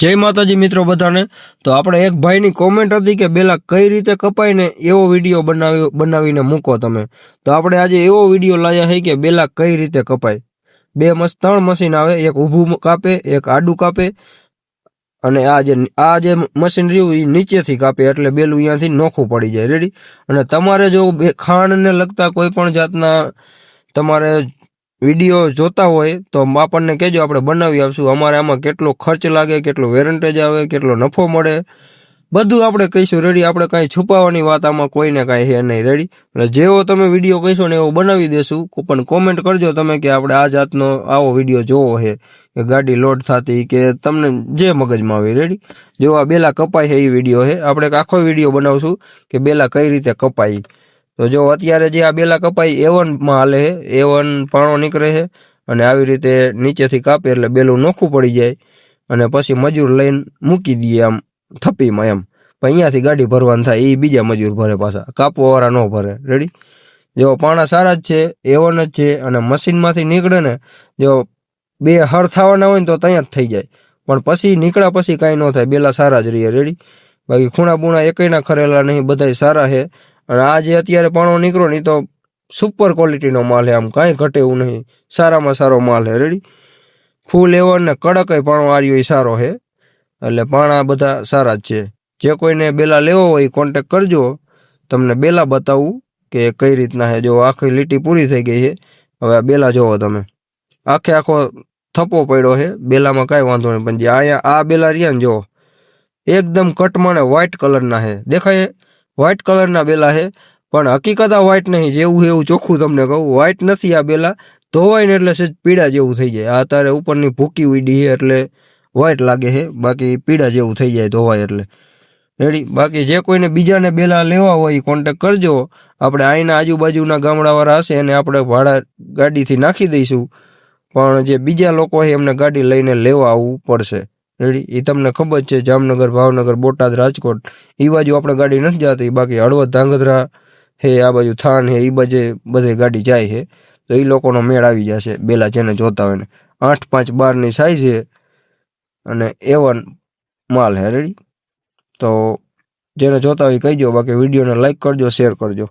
જય માતાજી મિત્રો બધાને. તો આપણે એક ભાઈની કોમેન્ટ હતી કે બેલા કઈ રીતે કપાઈને એવો વીડિયો બનાવ્યો બનાવીને મૂકો તમે. તો આપણે આજે એવો વીડિયો લાવ્યા હઈ કે બેલા કઈ રીતે કપાય. બે મસ ત્રણ મશીન આવે. એક ઊભું કાપે, એક આડું કાપે. અને આ જે આ જે મશીન રહ્યું એ નીચેથી કાપે એટલે બેલું અહીંયાથી નોખું પડી જાય. રેડી અને તમારે જો ખાંડને લગતા કોઈ પણ જાતના તમારે વીડિયો જોતા હોય તો આપણને કહેજો, આપણે બનાવી આપશું. અમારે આમાં કેટલો ખર્ચ લાગે, કેટલો વેરંટેજ આવે, કેટલો નફો મળે, બધું આપણે કહીશું. રેડી આપણે કાંઈ છુપાવવાની વાત આમાં કોઈને કાંઈ હે નહીં. રેડી એટલે જેવો તમે વીડિયો કહીશો ને એવો બનાવી દેશું. પણ કોમેન્ટ કરજો તમે કે આપણે આ જાતનો આવો વીડિયો જોવો છે કે ગાડી લોડ થતી કે તમને જે મગજમાં આવે. રેડી જેવો આ બેલા કપાય છે એ વીડિયો છે આપણે આખો વીડિયો બનાવશું કે બેલા કઈ રીતે કપાય. તો જો અત્યારે જે આ બેલા કપાઈ વનમાં હાલે છે એવન પાણો નીકળે છે અને આવી રીતે નીચેથી કાપે એટલે બેલું નોખું પડી જાય અને પછી મજૂર લઈને મૂકી દઈએ આમ થપ્પીમાં એમ. પણ અહીંયાથી ગાડી ભરવાનું થાય એ બીજા મજૂર ભરે પાછા. કાપવાવાળા ન ભરે. રેડી જો પાણા સારા જ છે એવન જ છે અને મશીનમાંથી નીકળે ને, જો બે હર થવાના હોય ને તો ત્યાં જ થઈ જાય. પણ પછી નીકળ્યા પછી કાંઈ ન થાય, બેલા સારા જ રહીએ. રેડી બાકી ખૂણા બૂણા એકયના ખરેલા નહીં, બધાય સારા છે અને આજે અત્યારે પાણો નીકળો નહીં તો સુપર ક્વોલિટીનો માલ હે આમ કાંઈ ઘટે એવું નહીં. સારામાં સારો માલ હે રેડી ફૂલ એવો ને કડક પાણો આર્યો એ સારો છે. એટલે પાણા બધા સારા જ છે. જે કોઈને બેલા લેવો હોય કોન્ટેક કરજો. તમને બેલા બતાવું કે કઈ રીતના છે. જો આખી લીટી પૂરી થઈ ગઈ છે. હવે આ બેલા જોવો તમે. આખે આખો થપ્પો પડ્યો છે. બેલામાં કાંઈ વાંધો નહીં. પણ જે અહીંયા આ બેલા રહ્યા ને જો, એકદમ કટમાં ને વ્હાઇટ કલરના છે. દેખાય? વ્હાઇટ કલરના બેલા છે પણ હકીકત આ વ્હાઇટ નહીં, જેવું એવું ચોખ્ખું તમને કહું. વ્હાઇટ નથી આ બેલા. ધોવાય ને એટલે સહેજ પીળા જેવું થઈ જાય. આ અત્યારે ઉપરની ભૂકી ઉડી છે એટલે વ્હાઇટ લાગે છે બાકી પીળા જેવું થઈ જાય ધોવાય એટલે. રેડી બાકી જે કોઈને બીજાને બેલા લેવા હોય એ કોન્ટેક કરજો. આપણે અહીંના આજુબાજુના ગામડાવાળા હશે એને આપણે ભાડા ગાડીથી નાખી દઈશું. પણ જે બીજા લોકો હોય એમને ગાડી લઈને લેવા આવવું પડશે. રેડી? એ તમને ખબર છે, જામનગર, ભાવનગર, બોટાદ, રાજકોટ એ બાજુ આપણે ગાડી નથી જતી. બાકી હળવદ, ધાંગધ્રા હે, આ બાજુ થાન હે એ બાજુ બધે ગાડી જાય છે તો એ લોકોનો મેળ આવી જશે, બેલા જેને જોતા હોય ને. આઠ, પાંચ, બારની સાઈઝ છે અને એવન માલ હે, રેડી? તો જેને જોતા હોય કહીજો બાકી વિડીયોને લાઈક કરજો શેર કરજો.